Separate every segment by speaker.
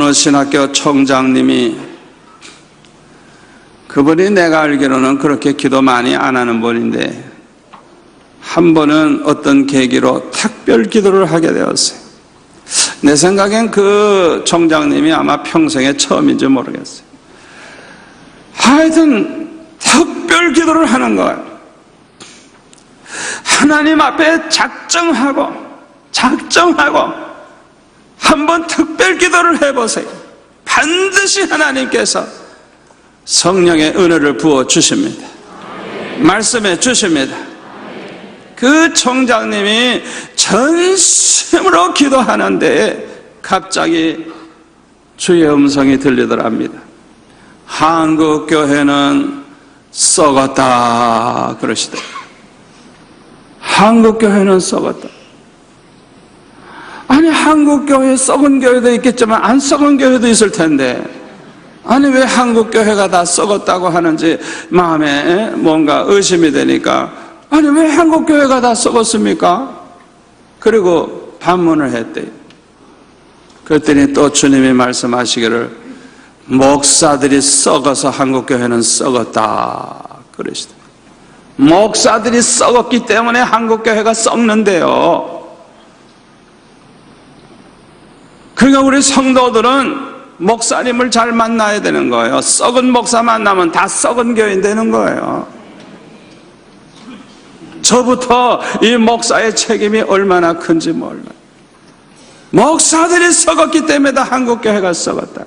Speaker 1: 어느 신학교 총장님이 그분이 내가 알기로는 그렇게 기도 많이 안 하는 분인데 한 번은 어떤 계기로 특별 기도를 하게 되었어요. 내 생각엔 그 총장님이 아마 평생에 처음인지 모르겠어요. 하여튼 특별 기도를 하는 거예요. 하나님 앞에 작정하고 작정하고 한번 특별 기도를 해보세요. 반드시 하나님께서 성령의 은혜를 부어 주십니다. 말씀해 주십니다. 그 총장님이 전심으로 기도하는데 갑자기 주의 음성이 들리더랍니다. 한국 교회는 썩었다 그러시더라. 한국 교회는 썩었다. 아니 한국 교회 썩은 교회도 있겠지만 안 썩은 교회도 있을 텐데 아니 왜 한국 교회가 다 썩었다고 하는지 마음에 뭔가 의심이 되니까 아니 왜 한국 교회가 다 썩었습니까? 그리고 반문을 했대요. 그랬더니 또 주님이 말씀하시기를 목사들이 썩어서 한국 교회는 썩었다 그러시다. 목사들이 썩었기 때문에 한국 교회가 썩는데요. 그러니까 우리 성도들은 목사님을 잘 만나야 되는 거예요. 썩은 목사 만나면 다 썩은 교인 되는 거예요. 저부터 이 목사의 책임이 얼마나 큰지 몰라요. 목사들이 썩었기 때문에 다 한국교회가 썩었다.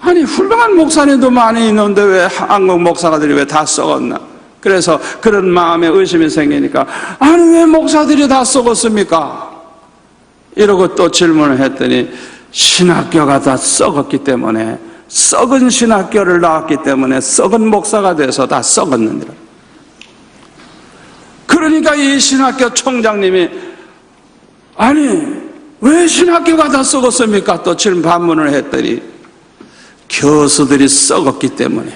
Speaker 1: 아니, 훌륭한 목사님도 많이 있는데 왜 한국 목사들이 왜 다 썩었나? 그래서 그런 마음에 의심이 생기니까, 아니, 왜 목사들이 다 썩었습니까? 이러고 또 질문을 했더니, 신학교가 다 썩었기 때문에, 썩은 신학교를 나왔기 때문에, 썩은 목사가 돼서 다 썩었는데. 그러니까 이 신학교 총장님이 아니 왜 신학교가 다 썩었습니까? 또 질문 반문을 했더니 교수들이 썩었기 때문에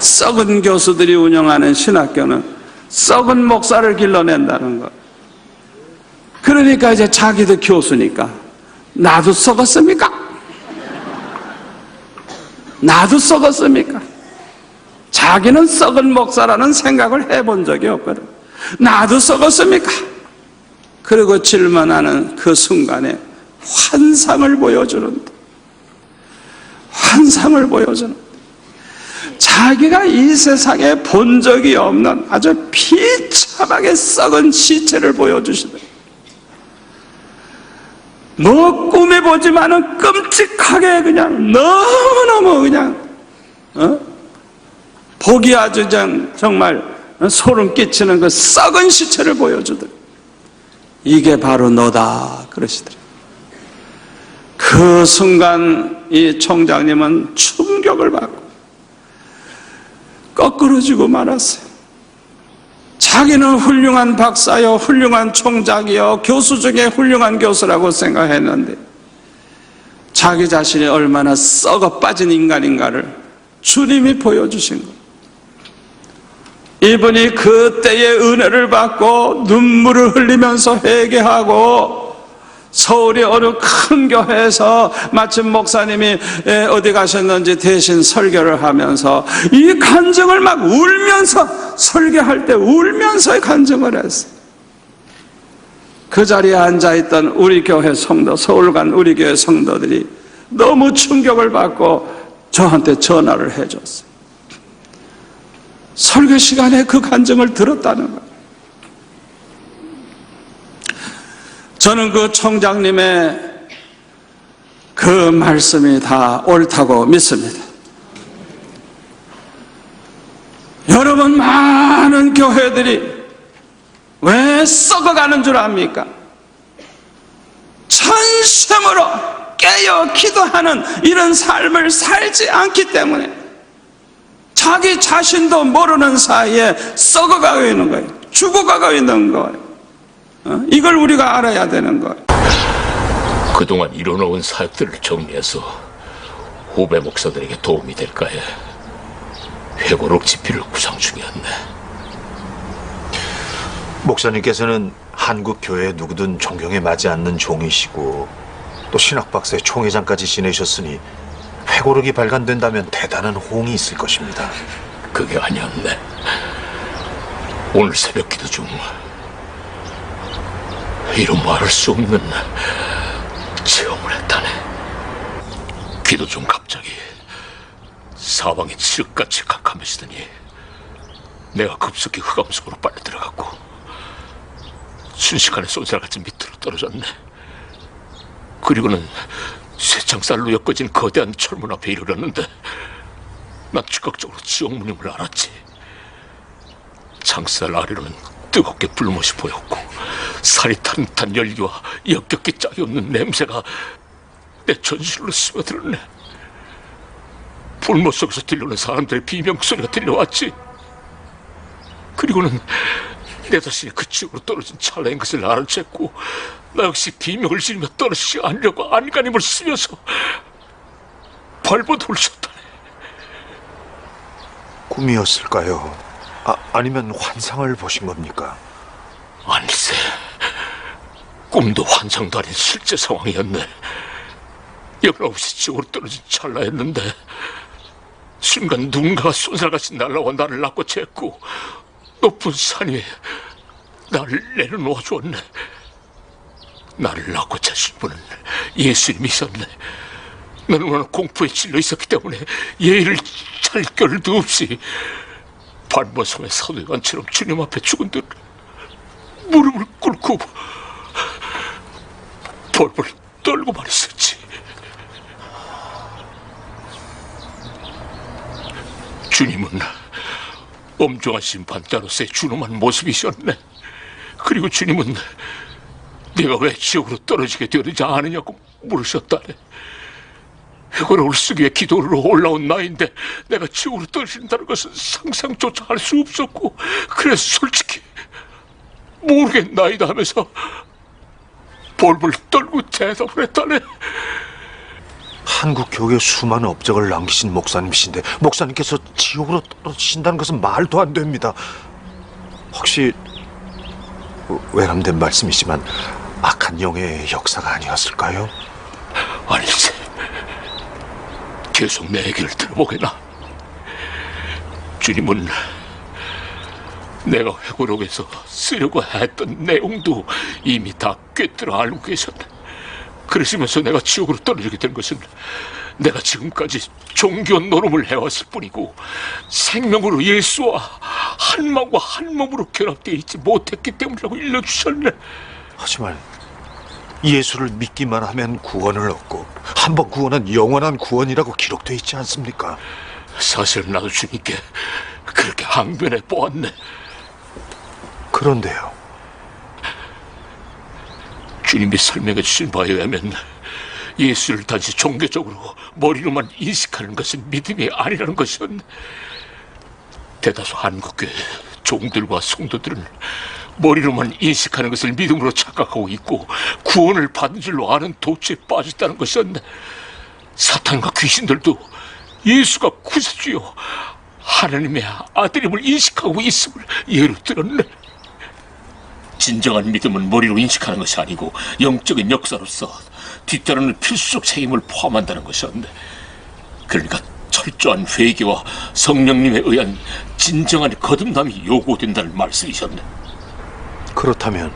Speaker 1: 썩은 교수들이 운영하는 신학교는 썩은 목사를 길러낸다는 것. 그러니까 이제 자기도 교수니까 나도 썩었습니까? 나도 썩었습니까? 자기는 썩은 목사라는 생각을 해본 적이 없거든. 나도 썩었습니까? 그리고 질문하는 그 순간에 환상을 보여주는데, 환상을 보여주는 자기가 이 세상에 본 적이 없는 아주 비참하게 썩은 시체를 보여주시다. 뭐 꿈에 보지만은 끔찍하게 그냥 너무너무 그냥 어? 보기 아주 장- 정말 소름 끼치는 그 썩은 시체를 보여주더라. 이게 바로 너다 그러시더라. 그 순간 이 총장님은 충격을 받고 거꾸로 지고 말았어요. 자기는 훌륭한 박사요, 훌륭한 총장이요, 교수 중에 훌륭한 교수라고 생각했는데 자기 자신이 얼마나 썩어 빠진 인간인가를 주님이 보여주신 것. 이분이 그때의 은혜를 받고 눈물을 흘리면서 회개하고 서울의 어느 큰 교회에서 마침 목사님이 에, 어디 가셨는지 대신 설교를 하면서 이 간증을 막 울면서 설교할 때 울면서 간증을 했어요. 그 자리에 앉아있던 우리 교회 성도, 서울 간 우리 교회 성도들이 너무 충격을 받고 저한테 전화를 해줬어요. 설교 시간에 그 간증을 들었다는 거예요. 저는 그 총장님의 그 말씀이 다 옳다고 믿습니다. 여러분, 많은 교회들이 왜 썩어가는 줄 압니까? 전심으로 깨어 기도하는 이런 삶을 살지 않기 때문에 자기 자신도 모르는 사이에 썩어가고 있는 거예요. 죽어가고 있는 거예요. 어? 이걸 우리가 알아야 되는 거예요.
Speaker 2: 그동안 이뤄놓은 사역들을 정리해서 후배 목사들에게 도움이 될까 해 회고록 지필을 구상 중이었네.
Speaker 3: 목사님께서는 한국 교회 누구든 존경에 맞지 않는 종이시고 또 신학 박사의 총회장까지 지내셨으니 회고록이 발간된다면 대단한 호응이 있을 것입니다.
Speaker 2: 그게 아니었네. 오늘 새벽 기도 중 이런 말할 수 없는 체험을 했다네. 기도 중 갑자기 사방이 칠흑같이 캄캄해지더니 내가 급속히 흑암 속으로 빨려 들어갔고 순식간에 쏜살같이 밑으로 떨어졌네. 그리고는 쇠창살로 엮어진 거대한 철문 앞에 이르렀는데 난 즉각적으로 지옥문임을 알았지. 창살 아래로는 뜨겁게 불못이 보였고 살이 탄 듯한 열기와 역겹게 짝이 없는 냄새가 내 전신으로 스며들었네. 불못 속에서 들려오는 사람들의 비명 소리가 들려왔지. 그리고는 내 자신이 그 지옥으로 떨어진 찰나인 것을 알아챘고 나 역시 비명을 지르며 떨어지지 않으려고 안간힘을 쓰면서 발버둥을 쳤다네.
Speaker 3: 꿈이었을까요? 아, 아니면 환상을 보신 겁니까?
Speaker 2: 아니세. 꿈도 환상도 아닌 실제 상황이었네. 영없이 지옥으로 떨어진 찰나였는데 순간 누군가가 쏜살같이 날라와 나를 낚고 챘고 높은 산 위에 나를 내려놓아 주었네. 나를 낳고 채신 분은 예수님이셨네. 나는 워낙 공포에 찔려 있었기 때문에 예의를 찰 겨를도 없이 발버성의 사도관처럼 주님 앞에 죽은 듯 무릎을 꿇고 벌벌 떨고 말했었지. 주님은 엄중한 심판자로서의 준엄한 모습이셨네. 그리고 주님은 내가 왜 지옥으로 떨어지게 되었는지 아느냐고 물으셨다네. 회고록을 쓰기 위해 기도를 올라온 나인데 내가 지옥으로 떨어진다는 것은 상상조차 할 수 없었고 그래서 솔직히 모르겠나이다 하면서 벌벌 떨고 대답을 했다네.
Speaker 3: 한국 교계 수많은 업적을 남기신 목사님이신데 목사님께서 지옥으로 떨어지신다는 것은 말도 안 됩니다. 혹시 외람된 말씀이지만 악한 영의 역사가 아니었을까요?
Speaker 2: 아니지. 계속 내 얘기를 들어보게나. 주님은 내가 회고록에서 쓰려고 했던 내용도 이미 다 꿰뚫어 알고 계셨네. 그러시면서 내가 지옥으로 떨어지게 된 것은 내가 지금까지 종교 노름을 해왔을 뿐이고 생명으로 예수와 한 마음과 한 몸으로 결합되어 있지 못했기 때문이라고 일러주셨네.
Speaker 3: 하지만 예수를 믿기만 하면 구원을 얻고 한 번 구원한 영원한 구원이라고 기록되어 있지 않습니까?
Speaker 2: 사실 나도 주님께 그렇게 항변해 보았네.
Speaker 3: 그런데요.
Speaker 2: 주님이 설명해 주신 바에 의하면 예수를 단지 종교적으로 머리로만 인식하는 것은 믿음이 아니라는 것이었네. 대다수 한국교회 종들과 성도들은 머리로만 인식하는 것을 믿음으로 착각하고 있고 구원을 받은 줄로 아는 도취에 빠졌다는 것이었네. 사탄과 귀신들도 예수가 구세주요 하나님의 아들임을 인식하고 있음을 예로 들었네. 진정한 믿음은 머리로 인식하는 것이 아니고 영적인 역사로서 뒤따르는 필수적 책임을 포함한다는 것이었는데 그러니까 철저한 회개와 성령님에 의한 진정한 거듭남이 요구된다는 말씀이셨네
Speaker 3: 그렇다면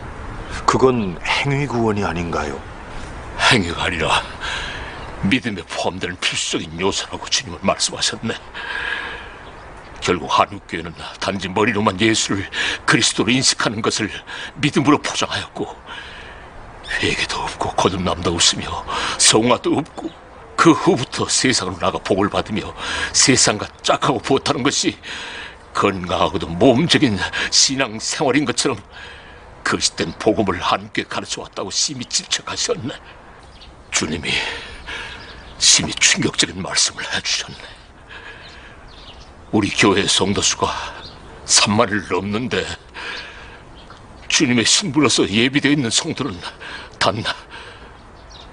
Speaker 3: 그건 행위 구원이 아닌가요?
Speaker 2: 행위가 아니라 믿음에 포함되는 필수적인 요소라고 주님은 말씀하셨네 결국 한국교회는 단지 머리로만 예수를 그리스도로 인식하는 것을 믿음으로 포장하였고 회개도 없고 거듭남도 없으며 성화도 없고 그 후부터 세상으로 나가 복을 받으며 세상과 짝하고 부었다는 것이 건강하고도 모험적인 신앙 생활인 것처럼 거짓된 복음을 함께 가르쳐 왔다고 심히 질책하셨네. 주님이 심히 충격적인 말씀을 해주셨네. 우리 교회 성도 수가 3만을 넘는데 주님의 신부로서 예비되어 있는 성도는 단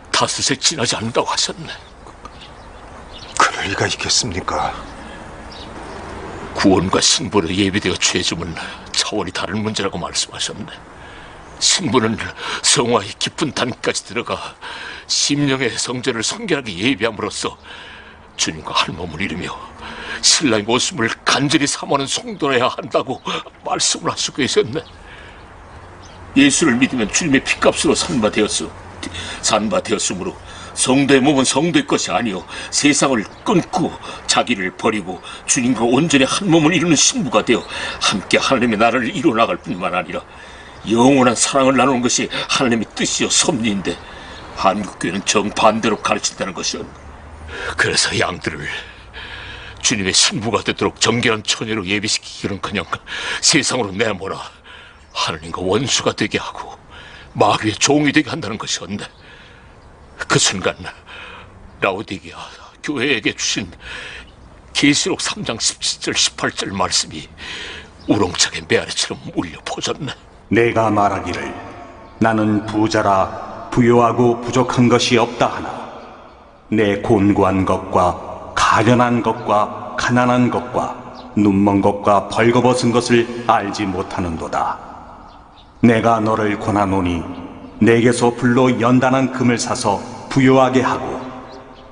Speaker 2: 다섯에 지나지 않는다고 하셨네.
Speaker 3: 그럴 리가 있겠습니까?
Speaker 2: 구원과 신부로 예비되어 죄짐은 차원이 다른 문제라고 말씀하셨네. 신부는 성화의 깊은 단까지 들어가 심령의 성전을 성결하게 예비함으로써 주님과 한 몸을 이루며 신랑의 모습을 간절히 삼하는 성도라야 한다고 말씀을 하시고 계셨네. 예수를 믿으면 주님의 피값으로 산바되었어. 산바되었으므로 성도의 몸은 성도의 것이 아니요 세상을 끊고 자기를 버리고 주님과 온전히 한 몸을 이루는 신부가 되어 함께 하나님의 나라를 이루어 나갈 뿐만 아니라 영원한 사랑을 나누는 것이 하나님의 뜻이요 섭리인데 한국교회는 정반대로 가르친다는 것이요. 그래서 양들을 주님의 신부가 되도록 정결한 처녀로 예비시키기는커녕 세상으로 내몰아 하나님과 원수가 되게 하고 마귀의 종이 되게 한다는 것이었는데 그 순간 라오디게아 교회에게 주신 계시록 3장 17절 18절 말씀이 우렁차게 메아리처럼 울려 퍼졌네.
Speaker 4: 내가 말하기를 나는 부자라 부요하고 부족한 것이 없다 하나 내 곤고한 것과 가련한 것과 가난한 것과 눈먼 것과 벌거벗은 것을 알지 못하는도다. 내가 너를 권하노니 내게서 불로 연단한 금을 사서 부요하게 하고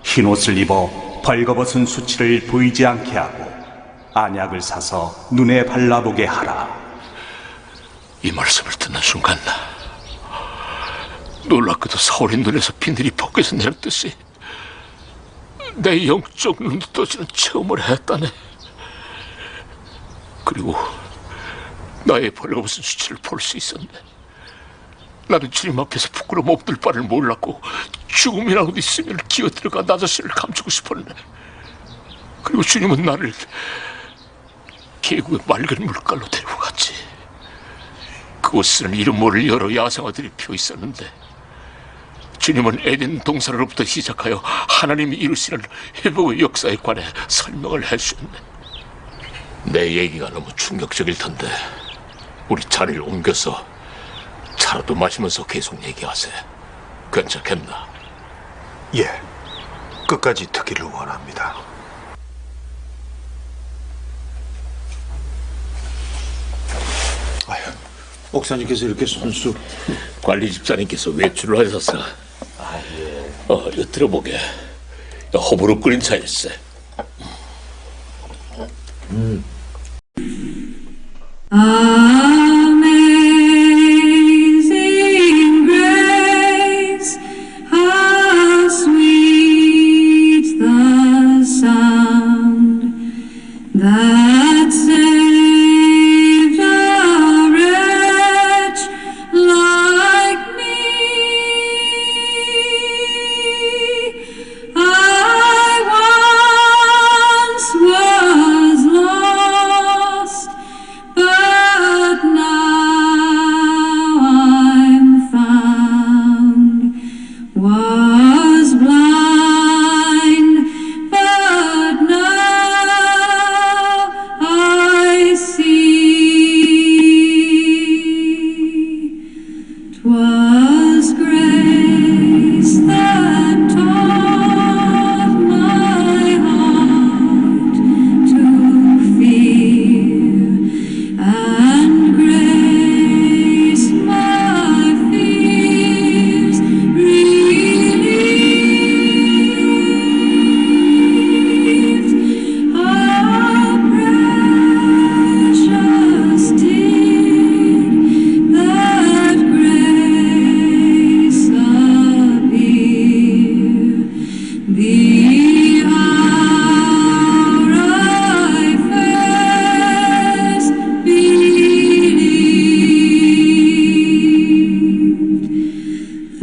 Speaker 4: 흰옷을 입어 벌거벗은 수치를 보이지 않게 하고 안약을 사서 눈에 발라보게 하라.
Speaker 2: 이 말씀을 듣는 순간 놀랍게도 사울의 눈에서 비늘이 벗겨서 내렸듯이 내 영적 눈도 떠지는 체험을 했다네. 그리고 나의 벌거벗은 수치를 볼 수 있었네. 나는 주님 앞에서 부끄러움 없들 바를 몰랐고 죽음이라고 있으면 기어 들어가 나 자신을 감추고 싶었네. 그리고 주님은 나를 계곡의 맑은 물가로 데리고 갔지. 그곳은 이름 모를 여러 야생화들이 피어 있었는데 주님은 에덴 동산으로부터 시작하여 하나님이 이루시는 회복의 역사에 관해 설명을 해주셨네. 내 얘기가 너무 충격적일 텐데 우리 자리를 옮겨서 차라도 마시면서 계속 얘기하세. 괜찮겠나?
Speaker 3: 예, 끝까지 듣기를 원합니다.
Speaker 5: 아휴, 목사님께서 이렇게 손수
Speaker 2: 관리 집사님께서 외출을 하셔서 어, 이거 들어보게. 허브로 끓인 차일세.
Speaker 6: 아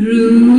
Speaker 6: through